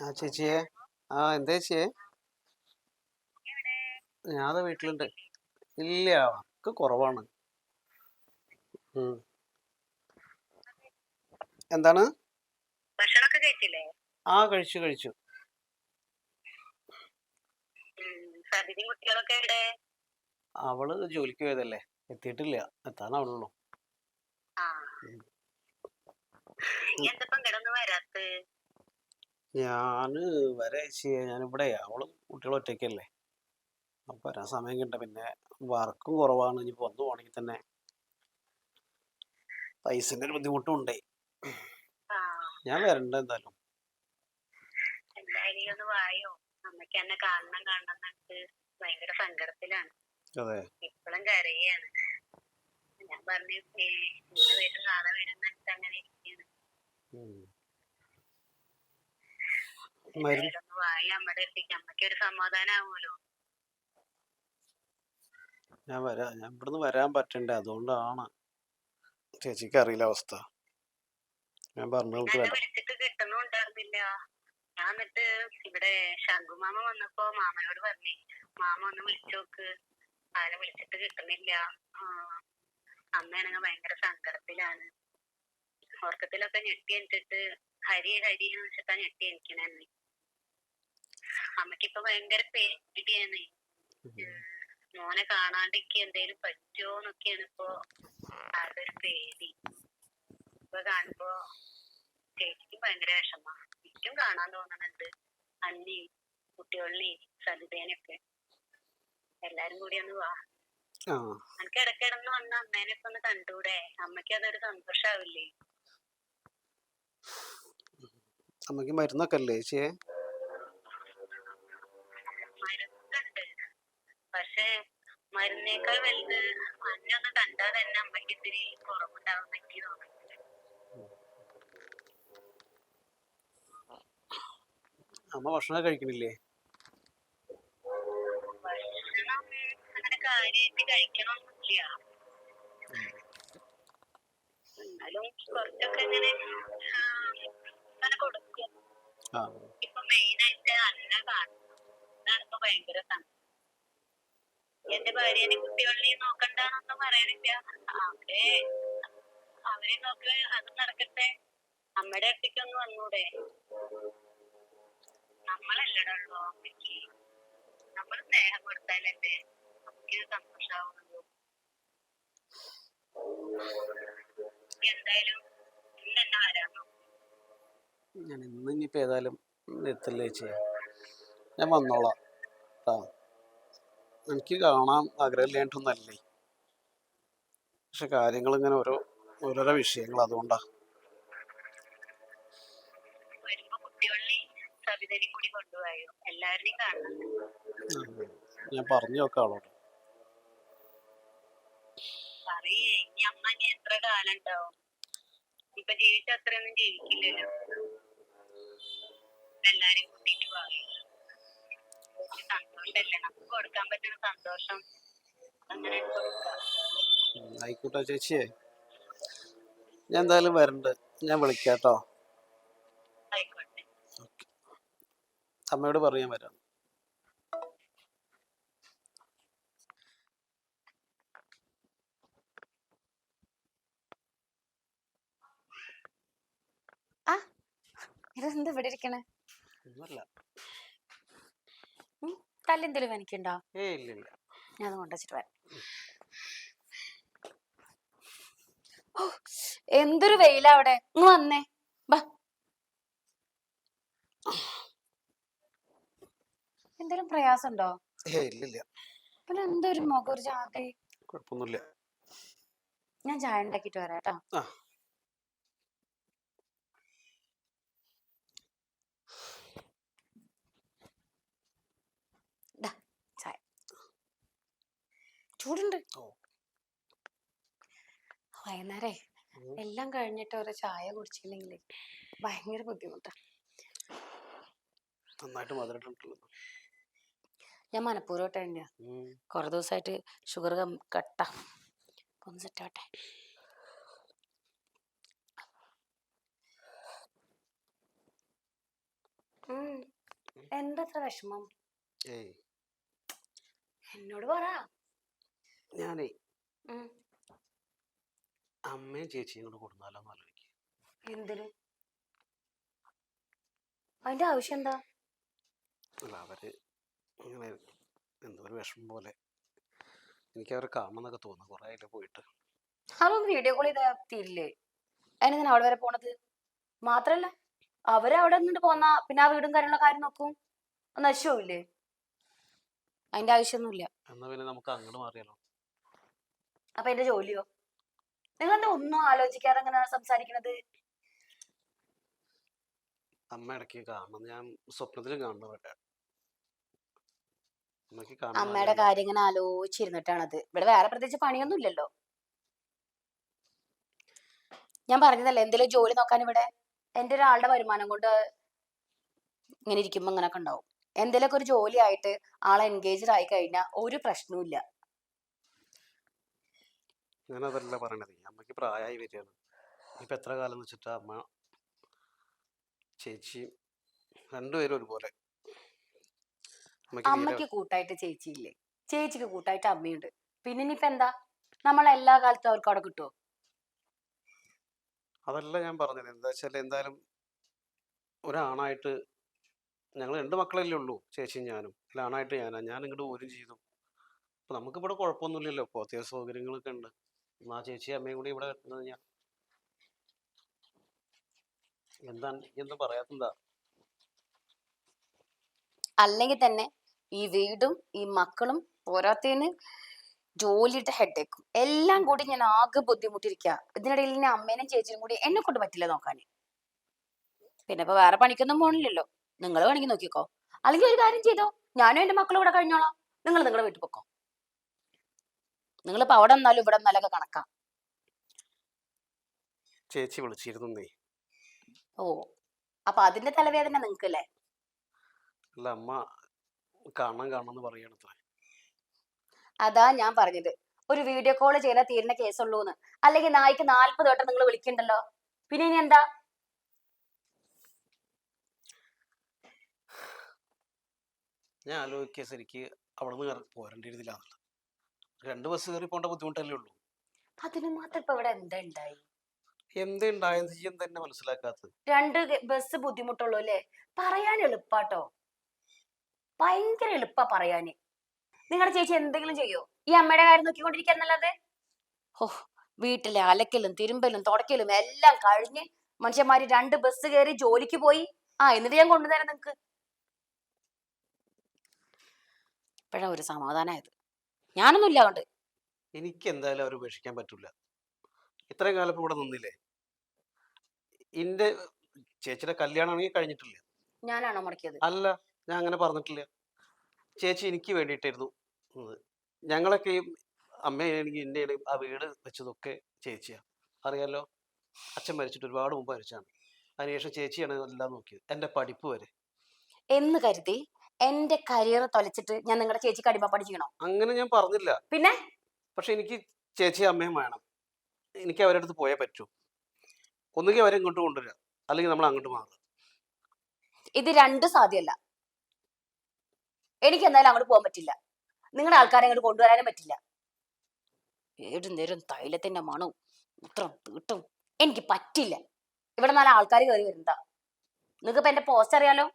ആ ചേച്ചിയെ ആ എന്താ ചേച്ചിയെ ഞാനത് വീട്ടിലുണ്ട് ഇല്ല വർക്ക് കുറവാണ്. എന്താണ്? ആ കഴിച്ചു കഴിച്ചു. അവൾ ജോലിക്ക് പോയതല്ലേ. എത്തിയിട്ടില്ല. എത്താനാവുള്ളൂ ആ നീ എന്തപ്പം കിടന്ന് വരാത്ത്? ഞാൻ വരെ ഞാനിവിടെ അവൾ കുട്ടികൾ ഒറ്റയ്ക്കല്ലേ. അപ്പൊ വരാൻ സമയം കിട്ട പിന്നെ വർക്കും കുറവാണ്. ഇനി വന്നു പോണെങ്കിൽ തന്നെ പൈസന്റെ ഒരു ബുദ്ധിമുട്ടും ഉണ്ടേ ഞാൻ വരണ്ട എന്തായാലും. ഒന്ന് വായോ. അമ്മയ്ക്ക് എന്നെ കാണണം കാണണം എന്നിട്ട് ഭയങ്കര സങ്കടത്തിലാണ്. അതെ. ഇപ്പോഴും കരയാണ്. ഞാൻ പറഞ്ഞു "ഏ, ഇന്ന് വരും നാളെ വരും എന്നിട്ട് അങ്ങനെ ഞാൻ വരാ. ഞാൻ ഇവിടുന്ന് വരാൻ പറ്റണ്ടേ? അതുകൊണ്ടാണ്. ചേച്ചിക്ക് അറിയില്ല അവസ്ഥ. ഞാൻ പറഞ്ഞു കിട്ടുന്നുണ്ടായിരുന്നില്ല ഞാൻ എന്നിട്ട് ഇവിടെ ശംഖുമാമ വന്നപ്പോ മാമനോട് പറഞ്ഞേ മാമ ഒന്ന് വിളിച്ചു നോക്ക് അവനെ വിളിച്ചിട്ട് കിട്ടുന്നില്ല അമ്മയാണെങ്കിൽ ഭയങ്കര സങ്കടത്തിലാണ്. ഉറക്കത്തിലൊക്കെ ഞെട്ടി എനിച്ചിട്ട് ഹരി ഹരി എന്ന് വെച്ചിട്ടാ ഞെട്ടി എനിക്കണേ. അമ്മ അമ്മക്കിപ്പൊ ഭയങ്കര പേടിയാണ്. മോനെ കാണാണ്ടിക്ക് എന്തേലും പറ്റുമോന്നൊക്കെയാണ് ഇപ്പൊ അതൊരു പേടി. ഇപ്പൊ കാണുമ്പോ ചേച്ചിക്ക് ഭയങ്കര വിഷമ. എനിക്കും കാണാൻ തോന്നുന്നുണ്ട് അന്നേയും കുട്ടികളിനെയും സരിതേനൊക്കെ. എല്ലാരും കൂടി ഒന്ന് വാ. എനിക്ക് ഇടക്കിടന്ന് വന്ന അമ്മേനെ ഒക്കെ ഒന്ന് കണ്ടൂടെ? അമ്മയ്ക്ക് അതൊരു സന്തോഷാവില്ലേ? അമ്മയ്ക്ക് മരുന്നൊക്കെ അല്ലേ ചേച്ചിയെ പക്ഷേ പക്ഷെ മരുന്നേക്കാൾ വലുത് അന്നെ കണ്ടാൽ തന്നെ ഇത്തിരി തോന്നുന്നു അമ്മ ഭക്ഷണം കഴിക്കണില്ലേ? ഭക്ഷണം അങ്ങനെ കാര്യമായിട്ട് കഴിക്കണമൊന്നുമില്ല. എന്നാലും കുറച്ചൊക്കെ ഇങ്ങനെ അങ്ങനെ കൊടുക്കും. ഇപ്പൊ മെയിൻ ആയിട്ട് അന്ന കാണും. അതാണ് ഇപ്പൊ ഭയങ്കര എന്റെ ഭാര്യനെ കുട്ടികളെയും നോക്കണ്ടെന്നൊന്നും പറയാനില്ല അവരെ അവരെ നോക്ക് അത് നടക്കട്ടെ. അമ്മയുടെ അടുത്തേക്ക് വന്നൂടെ. നമ്മളല്ലടല്ലോ അമ്മയ്ക്ക് നമ്മൾ സ്നേഹം കൊടുത്താലല്ലേ നമുക്ക് സന്തോഷാവുള്ളൂ എന്തായാലും ഇന്ന് തന്നെ വരാമോ ഞാൻ ഇന്ന് ഇനിയിപ്പോൾ ഏതായാലും എത്തില്ല ചേച്ചിയെ ഞാൻ വന്നോളാം. ആ. എനിക്ക് കാണാൻ ആഗ്രഹമില്ലായിട്ടൊന്നല്ലേ പക്ഷെ കാര്യങ്ങൾ ഇങ്ങനെ ഓരോ ഓരോരോ വിഷയങ്ങൾ അതുകൊണ്ടാ. ഞാൻ പറഞ്ഞു നോക്കാം അവളോട്. കാലം ഉണ്ടാവും. ഇപ്പൊ ജീവിച്ച അത്രയൊന്നും ജീവിക്കില്ലല്ലോ. എല്ലാരും കൂട്ടിട്ട് പറയും സന്തോഷല്ലേ? നമുക്ക് കൊടുക്കാൻ പറ്റുന്ന സന്തോഷം. അങ്ങനെ കൊടുക്കാം. ആയിക്കോട്ടെ ചേച്ചിയെ ഞാൻ എന്തായാലും വരണ്ട്. ഞാൻ വിളിക്കാട്ടോ. അമ്മയോട് പറയാൻ വരാം. ഇതെന്താ ഇവിടെ ഇരിക്കണേ? എനിക്കുണ്ടോ ഞാൻ കൊണ്ടുവച്ചിട്ട് വരാം. എന്തൊരു വെയിലാ അവിടെ. ഇങ്ങ് വന്നേ. ബാ. എന്തേലും പ്രയാസമുണ്ടോ? പിന്നെ എന്തൊരു മുഖം ഒരു ജാതി ഞാൻ ചായ ഉണ്ടാക്കിട്ട് വരാട്ടോ കേട്ടോ. ചൂടുണ്ട്. വൈകുന്നേരേ എല്ലാം കഴിഞ്ഞിട്ട് ഒരു ചായ കുടിച്ചില്ലെങ്കിൽ ഭയങ്കര ബുദ്ധിമുട്ടാണ് ഞാൻ മനഃപൂർവമായിട്ട് തന്നെയാ കുറെ ദിവസമായിട്ട് ഷുഗർ കട്ട. ഒന്ന് സെറ്റാവട്ടെ എന്താ വിഷമം? എന്നോട് പറ. ഞാനേ. അമ്മയും ചേച്ചിയും കൂടെ കൊടുന്നാലോ ആലോചിക്കുക എന്തിന്? അതിന്റെ ആവശ്യം എന്താ? അല്ല അവർ ഇങ്ങനെ എന്തോ ഒരു വിഷമം പോലെ എനിക്ക് അവരെ കാണണമെന്നൊക്കെ തോന്നുന്നു കുറെ ആയില്ലേ പോയിട്ട്. അതൊന്ന് വീഡിയോ കോൾ ചെയ്താ തീരില്ലേ? അതിനെന്തിനാ അവിടെ വരെ പോണത്? മാത്രല്ല അവരവിടെ നിന്നിട്ട് പോന്നാ പിന്നെ ആ വീടും കാര്യങ്ങളും കാര്യം നോക്കും? അത് നശിച്ചില്ലേ അതിന്റെ ആവശ്യമൊന്നുമില്ല. എന്നാ പിന്നെ നമുക്ക് അങ്ങോട്ട് മാറിയാലോ? അപ്പൊ എന്റെ ജോലിയോ? നിങ്ങൾ എന്താ ഒന്നും ആലോചിക്കാതെ അങ്ങനെ സംസാരിക്കണത്? അമ്മ ഇടയ്ക്ക് കാണണം. ഞാൻ സ്വപ്നത്തിലും കാണുന്നവരുടെ അമ്മയുടെ കാര്യം ഇങ്ങനെ ആലോചിച്ചിരുന്നിട്ടാണത്. ഇവിടെ വേറെ പ്രത്യേകിച്ച് പണിയൊന്നും ഇല്ലല്ലോ. ഞാൻ പറഞ്ഞതല്ലേ എന്തെങ്കിലും ജോലി നോക്കാൻ ഇവിടെ എന്റെ ഒരാളുടെ വരുമാനം കൊണ്ട് ഇങ്ങനെ ഇരിക്കുമ്പോ ഇങ്ങനൊക്കെ ഉണ്ടാവും. എന്തെങ്കിലുമൊക്കെ ഒരു ജോലി ആയിട്ട് ആളെ എൻഗേജ്ഡ് ആയി കഴിഞ്ഞാൽ ഒരു പ്രശ്നവും ഇല്ല. ഞാൻ അതല്ല പറയണത്. അമ്മയ്ക്ക് പ്രായമായി വരികയാണ്. ഇപ്പം എത്ര കാലം എന്ന് വെച്ചിട്ടാ അമ്മ ചേച്ചി രണ്ടുപേരും ഒരുപോലെ. അമ്മയ്ക്ക് കൂട്ടായിട്ട് ചേച്ചിയില്ലേ? ചേച്ചിക്ക് കൂട്ടായിട്ട് അമ്മയുണ്ട്. പിന്നെ ഇനിയിപ്പോ എന്താ? നമ്മൾ എല്ലാ കാലത്തും അവർക്ക് അവിടെ കിട്ടുമോ അതല്ല ഞാൻ പറഞ്ഞത്. എന്താ വെച്ചാൽ എന്തായാലും ഒരാണായിട്ട് ഞങ്ങൾ രണ്ട് മക്കളല്ലേ ഉള്ളൂ ചേച്ചിയും ഞാനും. അല്ല ആണായിട്ട് ഞാനാ. ഞാൻ ഇങ്ങോട്ട് പോരും ചെയ്തു. അപ്പൊ നമുക്കിവിടെ കുഴപ്പമൊന്നുമില്ലല്ലോ. ഇപ്പോൾ അത്യാവശ്യ സൗകര്യങ്ങളൊക്കെ ഉണ്ട്. എന്നാ ചേച്ചി അമ്മയും കൂടി ഇവിടെ കിട്ടുന്നത് ഞാൻ എന്താ എന്ന് പറയാത്തെന്താ അല്ലെങ്കിൽ തന്നെ ഈ വീടും ഈ മക്കളും പോരാത്തതിന് ജോലിയുടെ ഹെഡേക്കും എല്ലാം കൂടി ഞാൻ ആകെ ബുദ്ധിമുട്ടിരിക്കുക ഇതിനിടയിൽ ഞാൻ അമ്മേനും ചേച്ചിയും കൂടി എന്നെ കൊണ്ട് പറ്റില്ല നോക്കാൻ പിന്നെ ഇപ്പൊ വേറെ പണിക്കൊന്നും പോണില്ലല്ലോ. നിങ്ങൾ വേണമെങ്കിൽ നോക്കിക്കോ. അല്ലെങ്കിൽ ഒരു കാര്യം ചെയ്തോ. ഞാനും എന്റെ മക്കളും ഇവിടെ കഴിഞ്ഞോളാം. നിങ്ങൾ നിങ്ങളുടെ വീട്ടിൽ പൊക്കോ. നിങ്ങളിപ്പോ അവിടെ നിന്നാലും ഇവിടെ നിന്നാലൊക്കെ കണക്കാം. ചേച്ചി വിളിച്ചിരുന്നേ ഓ അപ്പൊ അതിന്റെ തലവേദന നിങ്ങൾക്കല്ലേ? അല്ല അമ്മ കാണണം അതാ ഞാൻ പറഞ്ഞത്. ഒരു വീഡിയോ കോൾ ചെയ്താൽ തീരുന്ന കേസുള്ളൂന്ന്. അല്ലെങ്കിൽ നായ്ക്ക് നാല്പത് വട്ടം നിങ്ങൾ വിളിക്കണ്ടല്ലോ? പിന്നെ ഇനി എന്താ? ഞാൻ ആലോചിക്കുക ശരിക്ക് അവിടെ നിന്ന് പോരേണ്ടിയിരുന്നില്ലാന്നുള്ളത് രണ്ട് ബസ് കയറി പോകേണ്ട ബുദ്ധിമുട്ടല്ലേ ഉള്ളൂ. അതിന് മാത്രം ഇപ്പൊ ഇവിടെ എന്താ ഉണ്ടായി എന്തുണ്ടായെന്ന് ചെയ്യും തന്നെ മനസ്സിലാക്കാത്തത്? രണ്ട് ബസ് ബുദ്ധിമുട്ടുള്ളൂ അല്ലേ? പറയാൻ എളുപ്പാട്ടോ. ഭയങ്കര എളുപ്പാ പറയാന്. നിങ്ങളുടെ ചേച്ചി എന്തെങ്കിലും ചെയ്യോ? ഈ അമ്മയുടെ കാര്യം നോക്കിക്കൊണ്ടിരിക്കാന്നല്ലാതെ ഓ വീട്ടിലെ അലക്കലും തിരുമ്പലും തുടക്കലും എല്ലാം കഴിഞ്ഞ് മനുഷ്യന്മാര് രണ്ട് ബസ് കയറി ജോലിക്ക് പോയി. ആ എന്നിട്ട് ഞാൻ കൊണ്ടുതരാം നിങ്ങക്ക്. ഇപ്പഴാ ഒരു സമാധാനമായത് ഞാനൊന്നും ഇല്ല അതുകൊണ്ട് എനിക്ക് എന്തായാലും അവർ ഉപേക്ഷിക്കാൻ പറ്റൂല. ഇത്രയും കാലം ഇവിടെ നിന്നില്ലേ? എന്റെ ചേച്ചിയുടെ കല്യാണമാണെങ്കിൽ കഴിഞ്ഞിട്ടില്ല. ഞാനാണോ മുടക്കിയത്? അല്ല ഞാൻ അങ്ങനെ പറഞ്ഞിട്ടില്ല. ചേച്ചി എനിക്ക് വേണ്ടിയിട്ടായിരുന്നു ഞങ്ങളൊക്കെ ഞങ്ങളൊക്കെയും അമ്മയാണെങ്കിൽ എന്നെയും ആ വീട് വെച്ചതൊക്കെ ചേച്ചിയാ. അറിയാലോ? അച്ഛൻ മരിച്ചിട്ട് ഒരുപാട് മുമ്പ് മരിച്ചാണ് അതിനുശേഷം ചേച്ചിയാണ് എല്ലാം നോക്കിയത്. എന്റെ പഠിപ്പ് വരെ. എന്ന് കരുതി? എന്റെ കരിയർ തൊലച്ചിട്ട് ഞാൻ നിങ്ങളുടെ ചേച്ചിക്ക് അടിമ പഠിക്കണോ അങ്ങനെ ഞാൻ പറഞ്ഞില്ല. പിന്നെ? പക്ഷെ എനിക്ക് ചേച്ചി അമ്മയും വേണം. എനിക്ക് അവരുടെ അടുത്ത് പോയേ പറ്റൂ. ഒന്നുകിൽ അവരെ ഇങ്ങോട്ട് കൊണ്ടുവരിക അല്ലെങ്കിൽ നമ്മൾ അങ്ങോട്ട് മാറുക ഇത് രണ്ടും സാധ്യമല്ല. എനിക്ക് എന്തായാലും അങ്ങോട്ട് പോകാൻ പറ്റില്ല. നിങ്ങളുടെ ആൾക്കാരെ അങ്ങോട്ട് കൊണ്ടുവരാനും പറ്റില്ല. ഏത് നേരം തൈലത്തിന്റെ മണവും മൂത്രം തീട്ടും എനിക്ക് പറ്റില്ല. ഇവിടെ നല്ല ആൾക്കാർ കയറി വരുന്നതാ. നിങ്ങൾക്ക് ഇപ്പൊ എന്റെ പോസ്റ്റ് അറിയാലോ?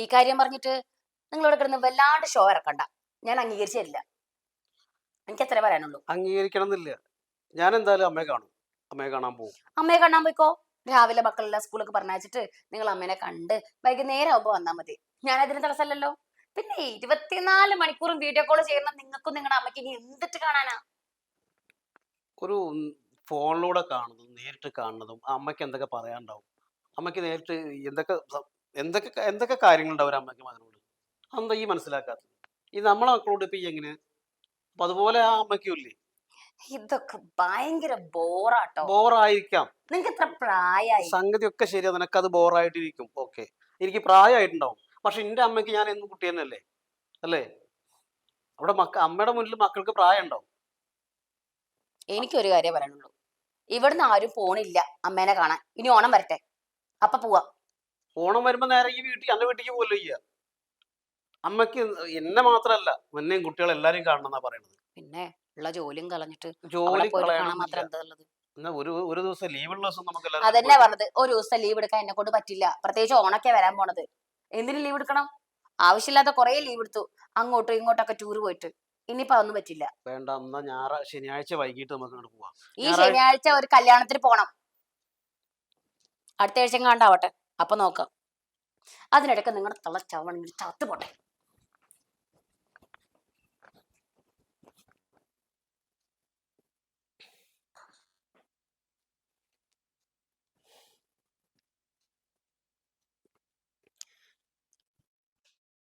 ഈ കാര്യം പറഞ്ഞിട്ട് നിങ്ങളോട് കിടന്ന് വല്ലാണ്ട് ഷോ ഇറക്കണ്ട ഞാൻ അംഗീകരിച്ചില്ല എനിക്ക് അത്രേ പറയാനുള്ളൂ. അംഗീകരിക്കണം എന്നില്ല ഞാൻ എന്തായാലും അമ്മയെ കാണും. അമ്മയെ കാണാൻ പോകും അമ്മയെ കാണാൻ പോയിക്കോ? രാവിലെ മക്കളെല്ലാം സ്കൂളൊക്കെ പറഞ്ഞയച്ചിട്ട് നിങ്ങൾ അമ്മേനെ കണ്ട് വൈകുന്നേരം ആവുമ്പോ വന്നാൽ മതി. ഞാൻ അതിന് തടസ്സമല്ലല്ലോ. പിന്നെ ഇരുപത്തിനാല് മണിക്കൂറും വീഡിയോ കോൾ ചെയ്യണം നിങ്ങൾക്കും നിങ്ങളുടെ അമ്മയ്ക്ക് ഇനി എന്തിട്ട് കാണാനാ? ഒരു ഫോണിലൂടെ കാണുന്നതും നേരിട്ട് കാണുന്നതും അമ്മയ്ക്ക് എന്തൊക്കെ പറയാനുണ്ടാവും? അമ്മയ്ക്ക് നേരിട്ട് എന്തൊക്കെ എന്തൊക്കെ എന്തൊക്കെ കാര്യങ്ങളുണ്ടാവും ഒരു അമ്മയ്ക്ക് മകനോട്? അതെന്താ ഈ മനസ്സിലാക്കാത്തത്? ഈ നമ്മളെ മക്കളോട് ഇപ്പൊ ഈ എങ്ങനെ? അപ്പൊ അതുപോലെ ആ അമ്മയ്ക്കും ഇല്ലേ? ഇതൊക്കെ ഭയങ്കര ബോറാട്ടോ. ബോറായിരിക്കാം. നിങ്ങൾക്ക് എത്ര പ്രായമായി സംഗതി ഒക്കെ ശരിയാ. നിനക്ക് അത് ബോറായിട്ടിരിക്കും. ഓക്കെ. എനിക്ക് പ്രായമായിട്ടുണ്ടാവും പക്ഷെ എന്റെ അമ്മയ്ക്ക് ഞാൻ എന്നും കുട്ടി തന്നെയല്ലേ? അല്ലേ? അവിടെ മക്ക അമ്മയുടെ മുന്നിൽ മക്കൾക്ക് പ്രായം ഉണ്ടാവും എനിക്കൊരു കാര്യം പറയാനുള്ളൂ. ഇവിടുന്ന് ആരും പോണില്ല അമ്മേനെ കാണാൻ. ഇനി ഓണം വരട്ടെ. അപ്പൊ പോവാം. ഓണം വരുമ്പോ നേരെ ഈ വീട്ടിൽ എന്റെ വീട്ടിലേക്ക് പോലോ ചെയ്യാ. അമ്മയ്ക്ക് എന്നെ മാത്രല്ല എന്നെയും കുട്ടികളെ എല്ലാരും കാണണം എന്നാ പറയണത്. പിന്നെ ഉള്ള ജോലിയും കളഞ്ഞിട്ട് ജോലി എന്നാ ഒരു ഒരു ദിവസം ലീവുള്ള ദിവസം നമുക്ക് അതന്നെ പറഞ്ഞത്. ഒരു ദിവസം ലീവ് എടുക്കാൻ എന്നെ കൊണ്ട് പറ്റില്ല. പ്രത്യേകിച്ച് ഓണൊക്കെ വരാൻ പോണത്. എന്തിനു ലീവ് എടുക്കണം? ആവശ്യമില്ലാത്ത കുറെ ലീവ് എടുത്തു. അങ്ങോട്ടും ഇങ്ങോട്ടൊക്കെ ടൂർ പോയിട്ട്. ഇനിയിപ്പോ അതൊന്നും പറ്റില്ല. വേണ്ട എന്നാ ഞായറ ശനിയാഴ്ച വൈകിട്ട് നമുക്ക് പോവാം. ഈ ശനിയാഴ്ച ഒരു കല്യാണത്തിന് പോണം. അടുത്ത ആഴ്ച കണ്ടാവട്ടെ അപ്പൊ നോക്കാം. അതിനിടയ്ക്ക് നിങ്ങളുടെ തള്ള ചവണെങ്കിൽ ചത്തു പോട്ടെ